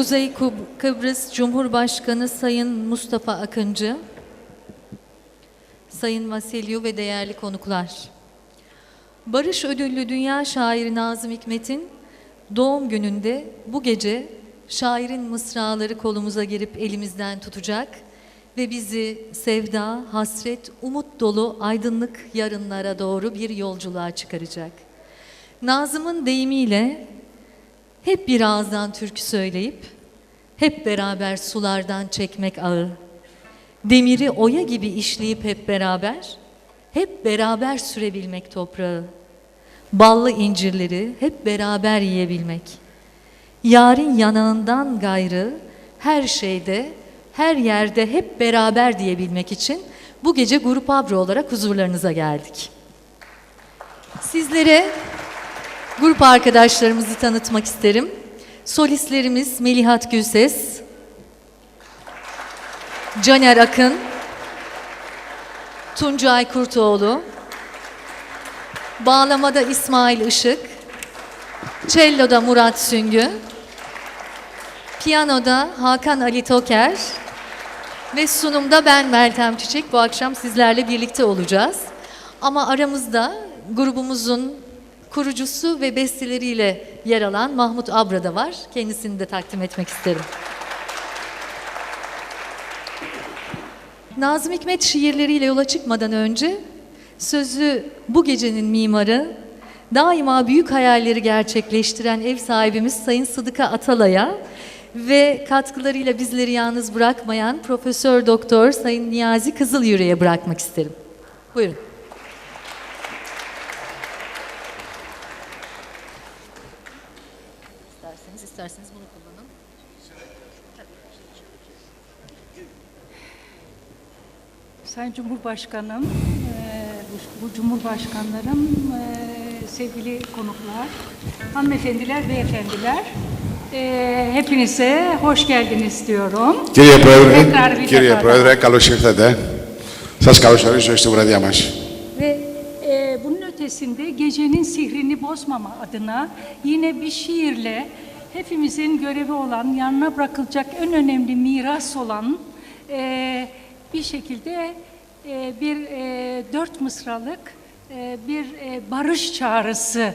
Kuzey Kıbrıs Cumhurbaşkanı Sayın Mustafa Akıncı, Sayın Vasilyu ve değerli konuklar. Barış Ödüllü Dünya Şairi Nazım Hikmet'in doğum gününde bu gece şairin mısraları kolumuza girip elimizden tutacak ve bizi sevda, hasret, umut dolu aydınlık yarınlara doğru bir yolculuğa çıkaracak. Nazım'ın deyimiyle hep bir ağızdan türkü söyleyip hep beraber sulardan çekmek ağı. Demiri oya gibi işleyip hep beraber, hep beraber sürebilmek toprağı. Ballı incirleri hep beraber yiyebilmek. Yarın yanağından gayrı her şeyde, her yerde hep beraber diyebilmek için bu gece Grup Abro olarak huzurlarınıza geldik. Sizlere grup arkadaşlarımızı tanıtmak isterim. Solistlerimiz Melihat Gülses, Caner Akın, Tuncay Kurtoğlu, Bağlamada İsmail Işık, Cello'da Murat Süngü, Piyanoda Hakan Ali Toker ve sunumda ben Meltem Çiçek. Bu akşam sizlerle birlikte olacağız. Ama aramızda grubumuzun kurucusu ve besteleriyle yer alan Mahmut Abra da var. Kendisini de takdim etmek isterim. Nazım Hikmet şiirleriyle yola çıkmadan önce sözü bu gecenin mimarı, daima büyük hayalleri gerçekleştiren ev sahibimiz Sayın Sıdıka Atalay'a ve katkılarıyla bizleri yalnız bırakmayan Profesör Doktor Sayın Niyazi Kızılyüre'ye bırakmak isterim. Buyurun. Sayın Cumhurbaşkanım, eee, bu, bu Cumhurbaşkanlarım, eee, sevgili konuklar, hanımefendiler, beyefendiler, eee, hepinize hoş geldiniz diyorum. Κύριε Πρόεδρε, Tekrar bir κύριε defa Πρόεδρε, καλώς ήρθατε. Σας καλωσορίζω στη βραδιά μας. Ve eee, bunun ötesinde gecenin sihrini bozmama adına yine bir şiirle hepimizin görevi olan, yanına bırakılacak en önemli miras olan eee, bir şekilde eee, bir eee, dört mısralık eee, bir eee, barış çağrısı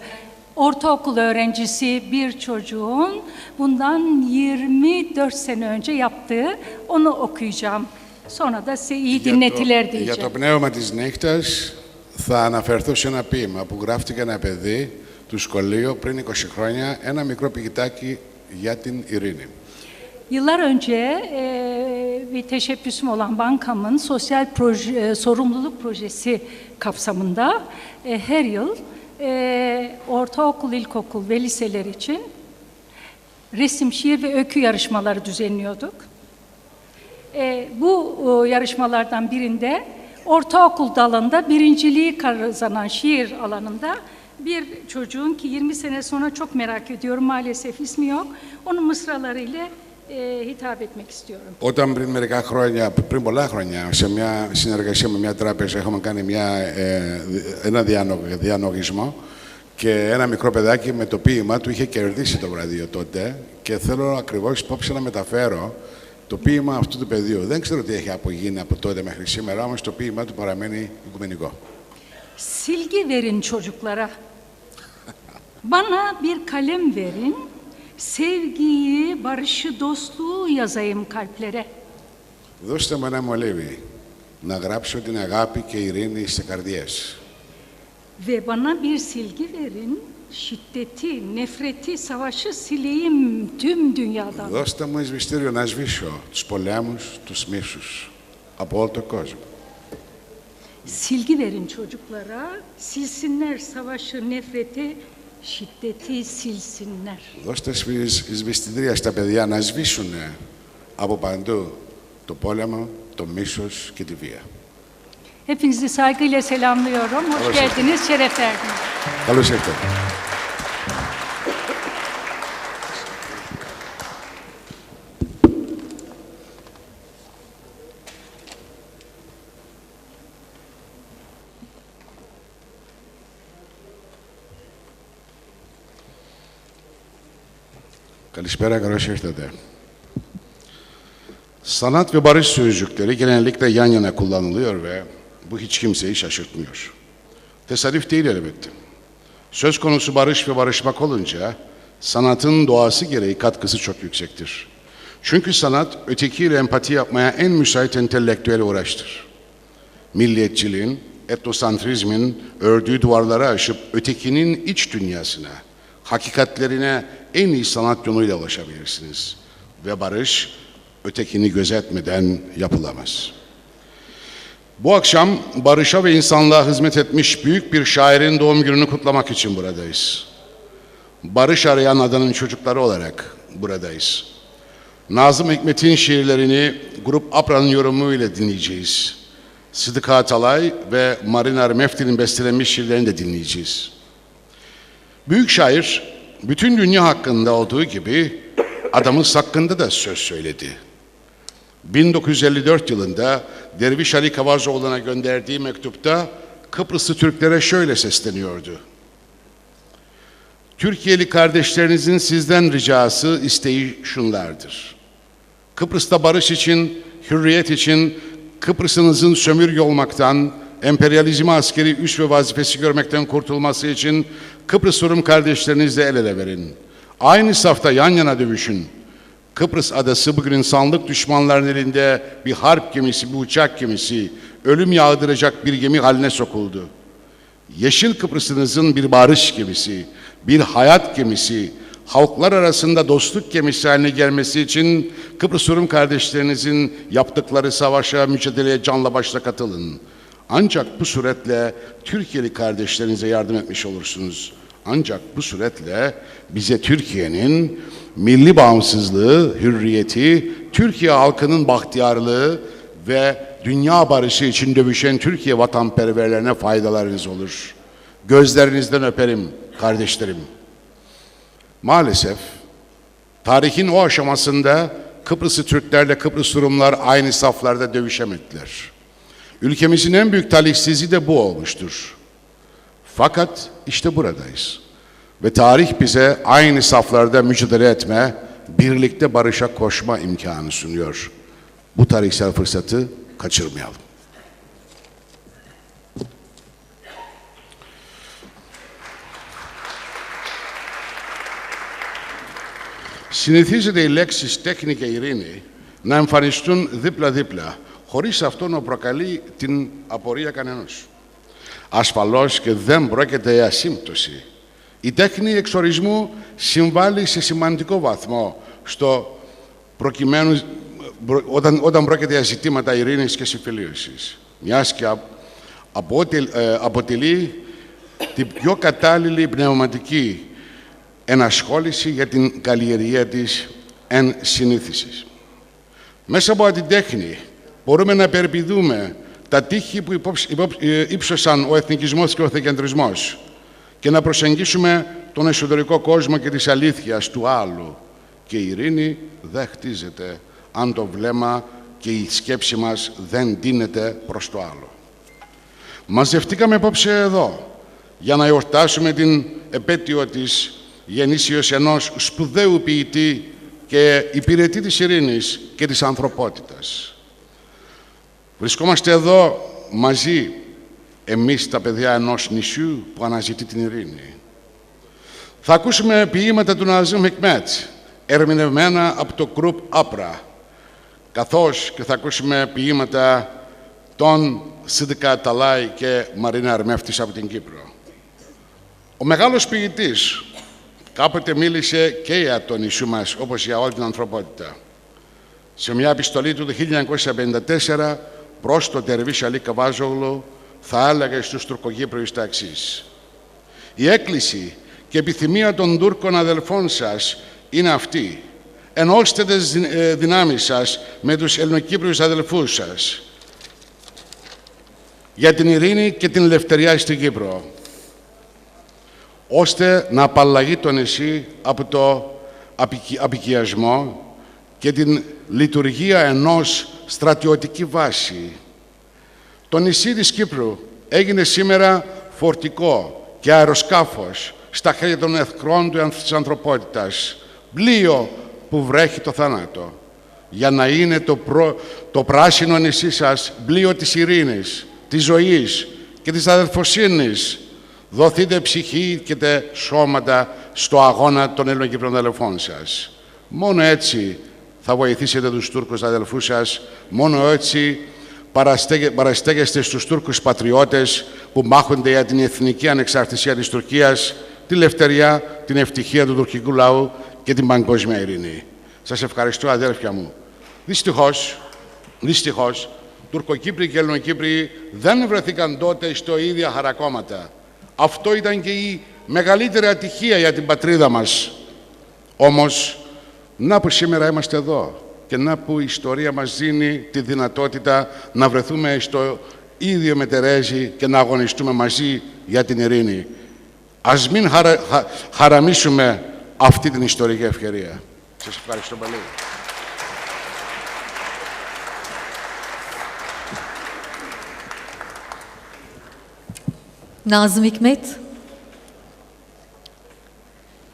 ortaokul öğrencisi bir çocuğun bundan 24 sene önce yaptığı onu okuyacağım. Sonra da size iyi Για το- dinletiler Για diyeceğim. το πνεύμα της νύχτας θα αναφερθώ σε ένα ποίημα που γράφτηκε ένα παιδί του σχολείου πριν 20 χρόνια, ένα μικρό ποιητάκι για την ειρήνη. Yıllar önce e, bir teşebbüsüm olan bankamın sosyal proje, e, sorumluluk projesi kapsamında e, her yıl e, ortaokul, ilkokul ve liseler için resim, şiir ve öykü yarışmaları düzenliyorduk. E, bu e, yarışmalardan birinde ortaokul dalında birinciliği kazanan şiir alanında bir çocuğun ki 20 sene sonra çok merak ediyorum maalesef ismi yok. Onun mısralarıyla e, hitap etmek istiyorum. Όταν πριν μερικά χρόνια, πριν πολλά χρόνια, σε μια συνεργασία με μια τράπεζα, έχουμε κάνει μια, ε, ένα διανο, διανογισμό και ένα μικρό παιδάκι με το ποίημα του είχε κερδίσει το βραβείο τότε και θέλω ακριβώς υπόψη να μεταφέρω το ποίημα αυτού του παιδιού. Δεν ξέρω τι έχει απογίνει από τότε μέχρι σήμερα, όμως το ποίημα του παραμένει οικουμενικό. Silgi verin çocuklara. Bana bir kalem verin. Sevgiyi, barışı, dostluğu yazayım kalplere. Δώστε μου ένα μολύβι να γράψω την αγάπη και ειρήνη σε καρδιές. Ve bana bir silgi verin. Şiddeti, nefreti, savaşı sileyim tüm dünyadan. Δώστε μου εισβηστήριο να σβήσω τους πολέμους, τους μίσους από όλο τον κόσμο. Silgi verin çocuklara. Silsinler savaşı, nefreti, şiddeti silsinler. Δώστε σβησ- εισβηστήρια στα παιδιά να σβήσουν από παντού το πόλεμο, το μίσος και τη βία. Hepinizi saygıyla selamlıyorum. Hoş Hoş geldiniz, şeref verdiniz. Καλώς ήρθατε. Kalişbera Garoşev'de Sanat ve barış sözcükleri genellikle yan yana kullanılıyor ve bu hiç kimseyi şaşırtmıyor. Tesadüf değil elbette. Söz konusu barış ve barışmak olunca sanatın doğası gereği katkısı çok yüksektir. Çünkü sanat ötekiyle empati yapmaya en müsait entelektüel uğraştır. Milliyetçiliğin, etnosantrizmin ördüğü duvarları aşıp ötekinin iç dünyasına, hakikatlerine en iyi sanat yoluyla ulaşabilirsiniz. Ve barış ötekini gözetmeden yapılamaz. Bu akşam barışa ve insanlığa hizmet etmiş büyük bir şairin doğum gününü kutlamak için buradayız. Barış arayan adanın çocukları olarak buradayız. Nazım Hikmet'in şiirlerini Grup Apra'nın yorumuyla dinleyeceğiz. Sıdıka Atalay ve Marinar Mefti'nin bestelenmiş şiirlerini de dinleyeceğiz. Büyük şair bütün dünya hakkında olduğu gibi adamız hakkında da söz söyledi. 1954 yılında Derviş Ali Kavazoğlu'na gönderdiği mektupta Kıbrıslı Türklere şöyle sesleniyordu. Türkiye'li kardeşlerinizin sizden ricası, isteği şunlardır. Kıbrıs'ta barış için, hürriyet için, Kıbrıs'ınızın sömürge olmaktan, emperyalizmi askeri üs ve vazifesi görmekten kurtulması için Kıbrıs Rum kardeşlerinizle el ele verin. Aynı safta yan yana dövüşün. Kıbrıs adası bugün insanlık düşmanların elinde bir harp gemisi, bir uçak gemisi, ölüm yağdıracak bir gemi haline sokuldu. Yeşil Kıbrıs'ınızın bir barış gemisi, bir hayat gemisi, halklar arasında dostluk gemisi haline gelmesi için Kıbrıs Rum kardeşlerinizin yaptıkları savaşa, mücadeleye canla başla katılın. Ancak bu suretle Türkiye'li kardeşlerinize yardım etmiş olursunuz. Ancak bu suretle bize Türkiye'nin milli bağımsızlığı, hürriyeti, Türkiye halkının bahtiyarlığı ve dünya barışı için dövüşen Türkiye vatanperverlerine faydalarınız olur. Gözlerinizden öperim kardeşlerim. Maalesef tarihin o aşamasında Kıbrıslı Türklerle Kıbrıs Rumlar aynı saflarda dövüşemediler. Ülkemizin en büyük talihsizliği de bu olmuştur. Fakat işte buradayız. Ve tarih bize aynı saflarda mücadele etme, birlikte barışa koşma imkanı sunuyor. Bu tarihsel fırsatı kaçırmayalım. Συνηθίζεται η λέξη τέχνη και ειρήνη να εμφανιστούν δίπλα-δίπλα, χωρίς αυτό να προκαλεί την απορία κανενός. Ασφαλώς και δεν πρόκειται για σύμπτωση. Η τέχνη εξορισμού συμβάλλει σε σημαντικό βαθμό στο προκειμένου όταν, όταν πρόκειται για ζητήματα ειρήνης και συμφιλίωσης. Μιας και αποτελεί, αποτελεί την πιο κατάλληλη πνευματική ενασχόληση για την καλλιεργία της εν συνήθισης. Μέσα από την τέχνη μπορούμε να περπηδούμε τα τείχη που υπόψ, υπόψ, ύψωσαν ο εθνικισμός και ο θεκεντρισμός και να προσεγγίσουμε τον εσωτερικό κόσμο και της αλήθειας του άλλου. Και η ειρήνη δεν χτίζεται αν το βλέμμα και η σκέψη μας δεν τίνεται προς το άλλο. Μαζευτήκαμε απόψε εδώ για να εορτάσουμε την επέτειο της γεννήσεως ενός σπουδαίου ποιητή και υπηρετή της ειρήνης και της ανθρωπότητας. Βρισκόμαστε εδώ μαζί εμείς τα παιδιά ενός νησιού που αναζητεί την ειρήνη. Θα ακούσουμε ποίηματα του Ναζίμ Χικμέτ, ερμηνευμένα από το Group Άπρα, καθώς και θα ακούσουμε ποίηματα των Σίδικα Ταλάη και Μαρίνα Αρμεύτης από την Κύπρο. Ο μεγάλος ποιητής κάποτε μίλησε και για το νησί μας, όπως για όλη την ανθρωπότητα. Σε μια επιστολή του το 1954 προς τον Τερβίς Αλή Καβάζογλου θα έλεγε στους Τουρκοκύπριους τα εξής. Η έκκληση και επιθυμία των Τούρκων αδελφών σας είναι αυτή. Ενώστε τις δυνάμεις σας με τους Ελληνοκύπριους αδελφούς σας για την ειρήνη και την ελευθερία στην Κύπρο ώστε να απαλλαγεί το νησί από το απικιασμό και την λειτουργία ενός στρατιωτική βάση. Το νησί της Κύπρου έγινε σήμερα φορτικό και αεροσκάφος στα χέρια των εχθρών του της ανθρωπότητας, πλοίο που βρέχει το θάνατο. για να είναι το, προ- το πράσινο νησί σας πλοίο της ειρήνης, της ζωής και της αδελφοσύνης. Δοθείτε ψυχή και τε σώματα στο αγώνα των Ελληνοκύπρων αδελφών σας. Μόνο έτσι θα βοηθήσετε τους Τούρκους αδελφούς σας, μόνο έτσι παραστέγε- παραστέγεστε στους Τούρκους πατριώτες που μάχονται για την εθνική ανεξαρτησία της Τουρκίας, τη λευτεριά, την ευτυχία του τουρκικού λαού και την παγκόσμια ειρήνη. Σας ευχαριστώ αδέρφια μου. Δυστυχώς, δυστυχώς, Τουρκοκύπροι και Ελληνοκύπροι δεν βρεθήκαν τότε στο ίδια χαρακόμματα. Αυτό ήταν και η μεγαλύτερη ατυχία για την πατρίδα μας. Όμως, να που σήμερα είμαστε εδώ και να που η ιστορία μας δίνει τη δυνατότητα να βρεθούμε στο ίδιο μετερέζι και να αγωνιστούμε μαζί για την ειρήνη. Ας μην χαρα- χα- χαραμίσουμε αυτή την ιστορική ευκαιρία. Σας ευχαριστώ πολύ. Nazım Hikmet,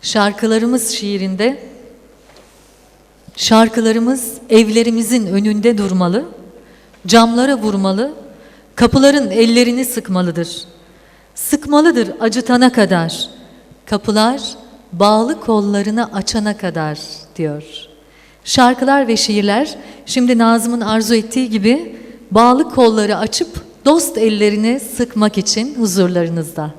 şarkılarımız şiirinde, şarkılarımız evlerimizin önünde durmalı, camlara vurmalı, kapıların ellerini sıkmalıdır. Sıkmalıdır acıtana kadar, kapılar bağlı kollarını açana kadar diyor. Şarkılar ve şiirler şimdi Nazım'ın arzu ettiği gibi bağlı kolları açıp dost ellerini sıkmak için huzurlarınızda.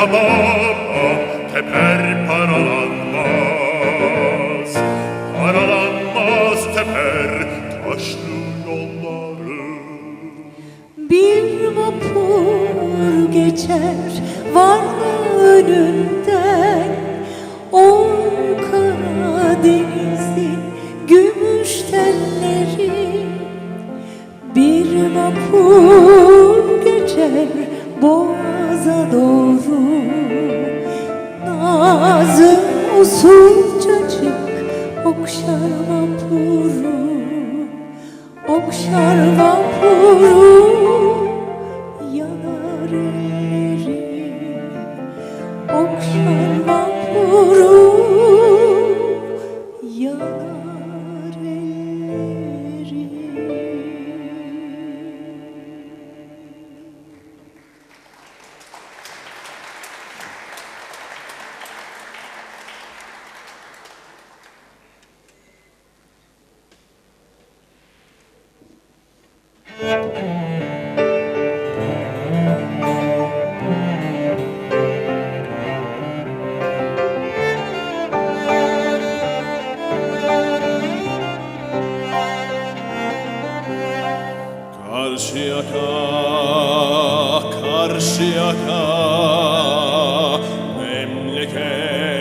tamamla teper paralanmaz. Paralanmaz teper taşlı yolları. Bir vapur geçer varlığı önünden. On Karadeniz Jesus. Karşıyaka, karşıyaka, memleket.